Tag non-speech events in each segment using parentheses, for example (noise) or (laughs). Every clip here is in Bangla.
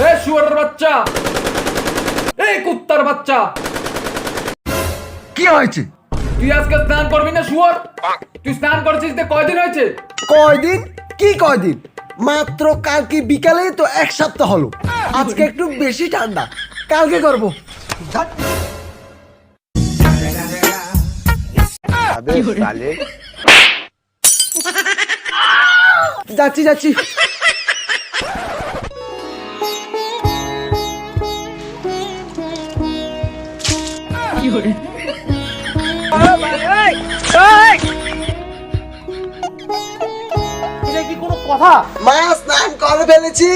এ শুয়ারের বাচ্চা। এই কুত্তার বাচ্চা। কি হয়েছে? তুই আজকে স্নান করবি না শুয়ার? তুই স্নান করেছিস তো কয়দিন হয়েছে? কয়দিন? কি কয়দিন? মাত্র কালকে বিকালেই তো এক সপ্তাহ হলো। আজকে একটু বেশি ঠান্ডা। কালকে করব। যাচ্ছি যাচ্ছি। এটা কি কোনো কথা মা স্নান করে ফেলেছি।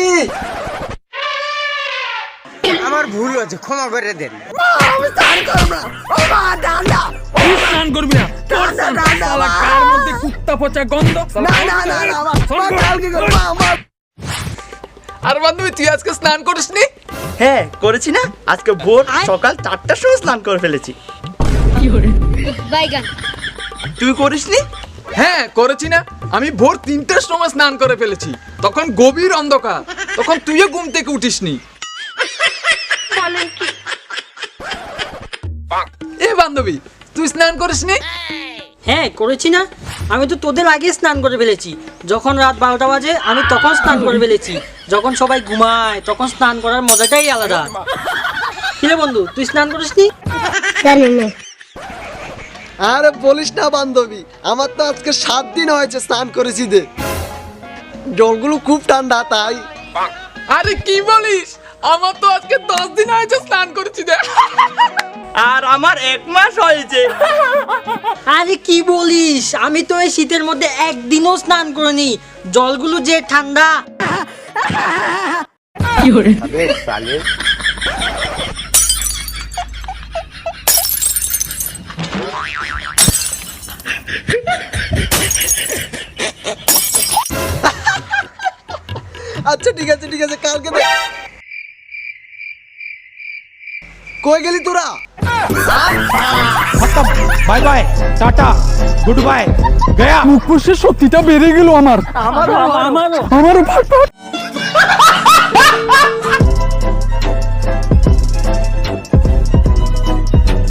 আমার ভুল হয়েছে ক্ষমা করে দেন। আমি স্নান করব না। ও মা ঠান্ডা তুই স্নান করবি না তোর না, স্নান না, না, শালা না। মধ্যে কুত্তা পচা গন্ধ? না না না না মা, মা কালকে করব মা, মা আর বান্ধবী তুই আজকে স্নান করিসনি? হ্যাঁ করেছি না? আজকে ভোর সকাল চারটার সময় স্নান করে ফেলেছি। তুই করিসনি? হ্যাঁ করেছি না। আমি ভোর তিনটের সময় স্নান করে ফেলেছি। তখন গভীর অন্ধকার। তখন তুইও ঘুম থেকে উঠিসনি। এ বান্ধবী তুই স্নান করিসনি? হ্যাঁ করেছি না। আমি তো তোদের আগে স্নান করে ফেলেছি। যখন রাত বারোটা বাজে আমি তখন স্নান করে ফেলেছি। যখন সবাই ঘুমায় তখন স্নান করার মজাটাই আলাদা। কিরে বন্ধু তুই স্নান করিসনি? জানি না আরে বলিস না বান্ধবী আমার তো আজকে সাত দিন হয়েছে স্নান করেছি দে। জলগুলো খুব ঠান্ডা তাই। আরে কি বলিস? আমার তো আজকে দশ দিন হয়েছে স্নান করেছি দে। আর আমার এক মাস হয়েছে। আরে কি বলিস? আমি তো এই শীতের মধ্যে একদিনও স্নান করিনি। জলগুলো যে ঠান্ডা। আচ্ছা ঠিক আছে ঠিক আছে কালকে কই গেলি তোরা? Bye bye tata good bye গয়া। মুখোশে সত্যিটা বেড়ে গেল আমার। আমারও আমারও। আমারও (laughs)